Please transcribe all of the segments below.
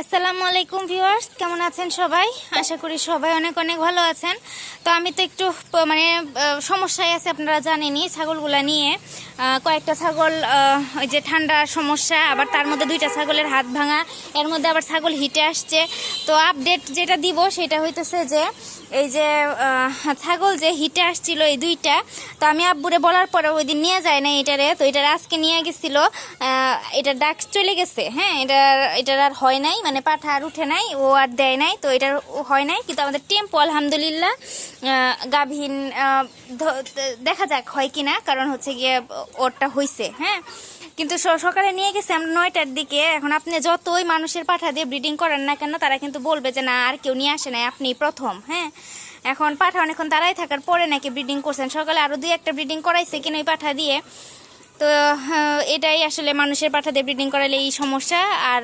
আসসালামু আলাইকুম ভিউয়ার্স, কেমন আছেন সবাই? আশা করি সবাই অনেক অনেক ভালো আছেন। তো আমি তো একটু মানে সমস্যায় আছে আপনারা জানেনই, ছাগলগুলা নিয়ে। কয়েকটা ছাগল ওই যে ঠান্ডার সমস্যা, আবার তার মধ্যে দুইটা ছাগলের হাত ভাঙা, এর মধ্যে আবার ছাগল হিটে আসছে। তো আপডেট যেটা দিব সেটা হইতেছে যে, এই যে ছাগল যে হিটে আসছিল এই দুইটা, তো আমি আব্বুরে বলার পরে ওই দিন নিয়ে যায় না এটারে। তো এটার আজকে নিয়ে গেছিল এটার ডাক চলে গেছে হ্যাঁ? এটার এটার আর হয় নাই মানে পাঠা আর উঠে নাই ও আর দেয় নাই তো এটা হয় নাই। কিন্তু আমাদের টেম্পো আলহামদুলিল্লাহ গাভীন দেখা যাক হয় কি না কারণ হচ্ছে গিয়ে ওরটা হইছে হ্যাঁ? কিন্তু সকালে নিয়ে গেছে আমরা নয়টার দিকে। এখন আপনি যতই মানুষের পাঠা দিয়ে ব্রিডিং করেন না কেন তারা কিন্তু বলবে যে না আর কেউ নিয়ে আসে নাই আপনি প্রথম হ্যাঁ? এখন পাঠা অনেকক্ষণ দাঁড়াই থাকার পরে নাকি ব্রিডিং করছেন। সকালে আরও দুই একটা ব্রিডিং করাইছে কিনা ওই পাঠা দিয়ে। তো আহ, এটাই আসলে মানুষের পাঠা দিয়ে ব্রিডিং করালে এই সমস্যা। আর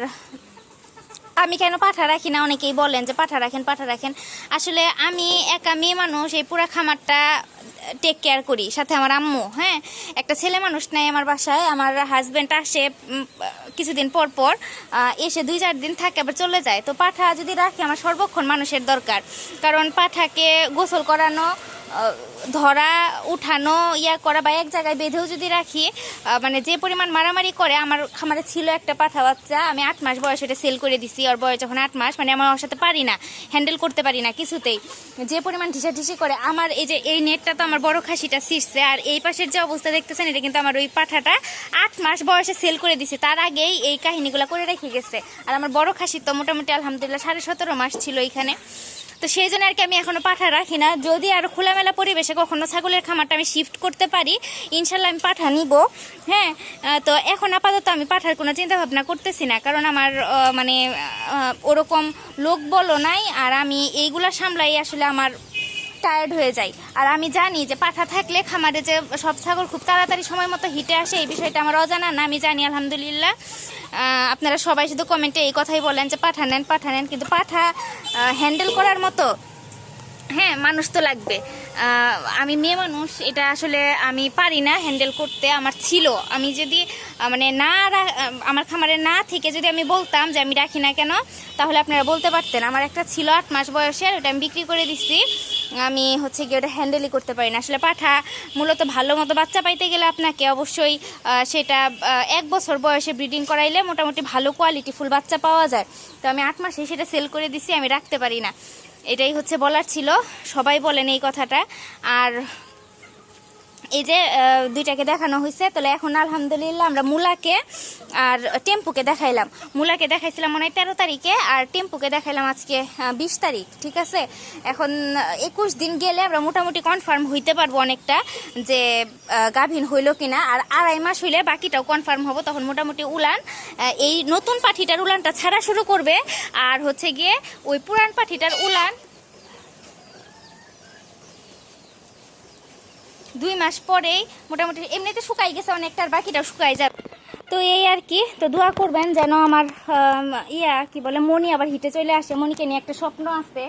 আমি কেন পাঠা রাখি না? অনেকেই বলেন যে পাঠা রাখেন পাঠা রাখেন। আসলে আমি একা মেয়ে মানুষ, এই পুরা খামারটা টেক কেয়ার করি। সাথে আমার আম্মু হ্যাঁ? একটা ছেলে মানুষ নেয় আমার বাসায়, আমার হাজব্যান্ড আসে কিছুদিন পর পর এসে দুই চার দিন থাকে, আবার চলে যায়। তো পাঠা যদি রাখি, আমার সর্বক্ষণ মানুষের দরকার। কারণ পাঠাকে গোসল করানো ধরা, উঠানো, ইয়া করা বা এক জায়গায় বেঁধেও যদি রাখি মানে যে পরিমাণ মারামারি করে, আমার খামারে ছিল একটা পাঠা বাচ্চা, আমি আট মাস বয়স এটা সেল করে দিছি, ওর বয়স যখন আট মাস মানে আমার ওর সাথে পারি না হ্যান্ডেল করতে পারি না কিছুতেই। যে পরিমাণ ঢিসাঢিসি করে, আমার এই যে, এই নেটটা তো আমার বড় খাসিটা ছিঁড়ছে আর এই পাশের যে অবস্থা দেখতেছেন, এটা কিন্তু আমার ওই পাঠাটা আট মাস বয়সে সেল করে দিছি, তার আগেই এই কাহিনীগুলো করে রেখে গেছে। আর আমার বড় খাসি তো মোটামুটি আলহামদুলিল্লাহ সাড়ে সতেরো মাস ছিল এখানে। তো সেই জন্য আর কি আমি এখনও পাঠা রাখি না। যদি আর খোলামেলা পরিবেশে কখনো ছাগলের খামারটা আমি শিফট করতে পারি, ইনশাল্লাহ আমি পাঠা নিব। হ্যাঁ তো এখন আপাতত আমি পাঠার কোনো চিন্তাভাবনা করতেছি না, কারণ আমার মানে ওরকম লোক বলো নাই, আর আমি এইগুলা সামলাই আসলে আমার টায়ার্ড হয়ে যাই। আর আমি জানি যে পাঠা থাকলে খামারে যে সব ছাগল খুব তাড়াতাড়ি সময় মতো হিটে আসে, এই বিষয়টা আমার অজানা না, আমি জানি, আলহামদুলিল্লাহ। আপনারা সবাই শুধু কমেন্টে এই কথাই বলেন যে পাঠা নেন পাঠা নেন, কিন্তু পাঠা হ্যান্ডেল করার মতো হ্যাঁ মানুষ তো লাগবে। আমি মেয়ে মানুষ, এটা আসলে আমি পারি না হ্যান্ডেল করতে, আমার ছিল। আমি যদি মানে না আমার খামারে না থেকে যদি আমি বলতাম যে আমি রাখি না কেন, তাহলে আপনারা বলতে পারতেন। আমার একটা ছিল আট মাস বয়সের, ওটা আমি বিক্রি করে দিচ্ছি আমি হচ্ছে গিয়ে ওটা হ্যান্ডেলই করতে পারি না। আসলে পাঠা মূলত ভালো মতো বাচ্চা পাইতে গেলে আপনাকে অবশ্যই সেটা এক বছর বয়সে ব্রিডিং করাইলে মোটামুটি ভালো কোয়ালিটি ফুল বাচ্চা পাওয়া যায়। তো আমি আট মাসে সেটা সেল করে দিছি, আমি রাখতে পারি না। এটাই হচ্ছে বলার ছিল। সবাই বলেন এই কথাটা। আর এই যে দুইটাকে দেখানো হয়েছে তাহলে এখন আলহামদুলিল্লাহ আমরা মুলাকে আর টেম্পুকে দেখাইলাম। মুলাকে দেখাইছিলাম মনে হয় তেরো তারিখে, আর টেম্পুকে দেখাইলাম আজকে বিশ তারিখ, ঠিক আছে? এখন একুশ দিন গেলে আমরা মোটামুটি কনফার্ম হইতে পারব অনেকটা যে গাভীন হইল কিনা। আর আড়াই মাস হইলে বাকিটাও কনফার্ম হব, তখন মোটামুটি উলান এই নতুন পাঠিটার উলানটা ছাড়া শুরু করবে। আর হচ্ছে গিয়ে, ওই পুরান পাঠিটার উলান দুই মাস পরেই মোটামুটি এমনিতে শুকাই গেছে অনেকটা, আর বাকিটাও শুকাই যাবে। তো এই আর কি, তো দোয়া করবেন যেন আমার ইয়া, কি বলে মনি আবার হিটে চলে আসে। মনিকে নিয়ে একটা স্বপ্ন আছে।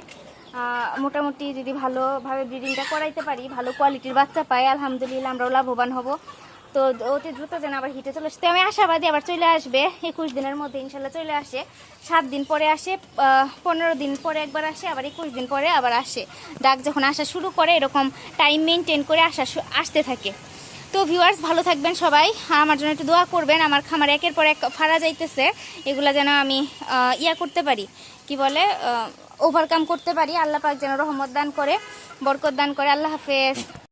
মোটামুটি যদি ভালোভাবে ব্রিডিংটা করাইতে পারি, ভালো কোয়ালিটির বাচ্চা পাই, আলহামদুলিল্লাহ আমরাও লাভবান হব। তো অতি দ্রুত যেন আবার হিটে চলে আসে। আমি আশাবাদী আবার চলে আসবে। একুশ দিনের মধ্যে ইনশাল্লাহ চলে আসে। সাত দিন পরে আসে পনেরো দিন পরে একবার আসে, আবার একুশ দিন পরে আবার আসে। ডাক যখন আসা শুরু করে, এরকম টাইম মেনটেন করে আসা আসতে থাকে। তো ভিউয়ার্স ভালো থাকবেন সবাই। আমার জন্য একটু দোয়া করবেন। আমার খামার একের পর এক ফাড়া যাইতেছে। এগুলা যেন আমি ইয়া করতে পারি। কি বলে ওভারকাম করতে পারি। আল্লাহ পাক যেন রহমত দান করে, বরকত দান করে। আল্লাহ হাফেজ।